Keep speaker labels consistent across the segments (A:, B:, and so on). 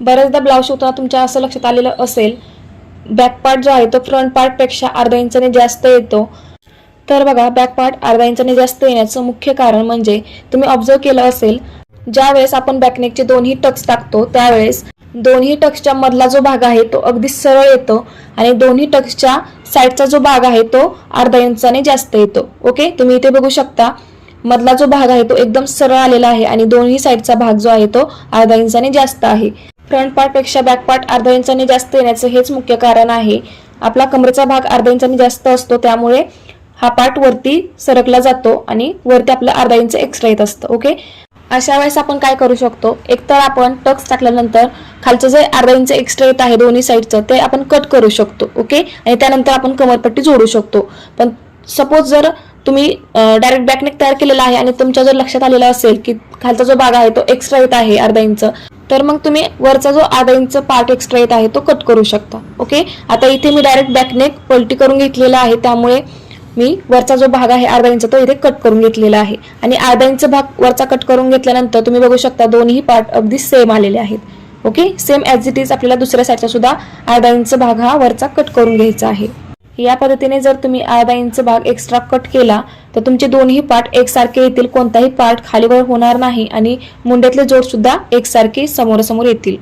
A: बऱ्याचदा ब्लाऊज शिवताना तुमच्या असं लक्षात आलेलं असेल बॅक पार्ट जो आहे तो फ्रंट पार्टपेक्षा अर्धा इंचाने जास्त येतो. तर बघा बॅक पार्ट अर्धा इंचाने जास्त येण्याचं मुख्य कारण म्हणजे तुम्ही ऑब्झर्व केलं असेल ज्यावेळेस आपण बॅकनेकचे दोन्ही टक्स टाकतो त्यावेळेस दोन्ही टक्सच्या मधला जो भाग आहे तो अगदी सरळ येतो आणि दोन्ही टक्सच्या साईडचा जो भाग आहे तो अर्धा इंचाने जास्त येतो. ओके तुम्ही इथे बघू शकता मधला जो भाग आहे तो एकदम सरळ आलेला आहे आणि दोन्ही साईडचा भाग जो आहे तो अर्धा इंचाने जास्त आहे. फ्रंट पार्टपेक्षा बॅक पार्ट अर्धा इंचाने जास्त येण्याचं हेच मुख्य कारण आहे. आपला कमरेचा भाग अर्धा इंचाने जास्त असतो त्यामुळे हा पार्ट वरती सरकला जातो आणि वरती आपलं अर्धा इंच एक्स्ट्रा येत असतं ओके? अशा वेळेस आपण काय करू शकतो? एकतर आपण टक्स टाकल्यानंतर खालचं जे अर्धा इंच एक्स्ट्रा येत आहे दोन्ही साईडचं ते आपण कट करू शकतो ओके? आणि त्यानंतर आपण कमरपट्टी जोडू शकतो. पण सपोज जर तुम्ही डायरेक्ट बॅकनेक तयार केलेला आहे आणि तुमच्या जर लक्षात आलेलं असेल की खालचा जो भाग आहे तो एक्स्ट्रा येत आहे अर्धा इंच तर मग तुम्ही वरचा जो अर्धा इंच पार्ट एक्स्ट्रा येत आहे तो कट करू शकता. ओके आता इथे मी डायरेक्ट बॅकनेक पलटी करून घेतलेला आहे. त्यामुळे मी वरचा जो भाग आहे अर्धा इंच तो इथे कट करून घेतलेला आहे. आणि अर्धा इंच भाग वरचा कट करून घेतल्यानंतर तुम्ही बघू शकता दोन्ही पार्ट अगदी सेम आलेले आहेत. Okay same as it is आपल्याला दुसऱ्या साईडचा सुद्धा अर्धा इंच भाग हा वरचा कट करून घ्यायचा आहे. या पद्धतीने जर तुम्ही अर्धा इंच भाग एक्स्ट्रा कट केला तर तुमचे दोन्ही पार्ट एकसारखे येतील कोणताही पार्ट खालीवर होणार नाही आणि मुंड्यातले जोड सुद्धा एकसारखे समोरासमोर येतील.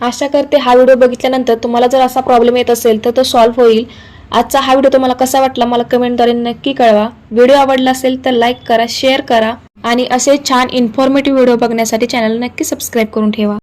A: आशा करते हा व्हिडिओ बघितल्यानंतर तुम्हाला जर असा प्रॉब्लेम येत असेल तर तो सॉल्व्ह होईल. आजचा हा व्हिडिओ तुम्हाला कसा वाटला मला कमेंटद्वारे नक्की कळवा. व्हिडिओ आवडला असेल तर लाईक करा शेअर करा आणि असे छान इन्फॉर्मेटिव्ह व्हिडिओ बघण्यासाठी चॅनल नक्की सबस्क्राईब करून ठेवा.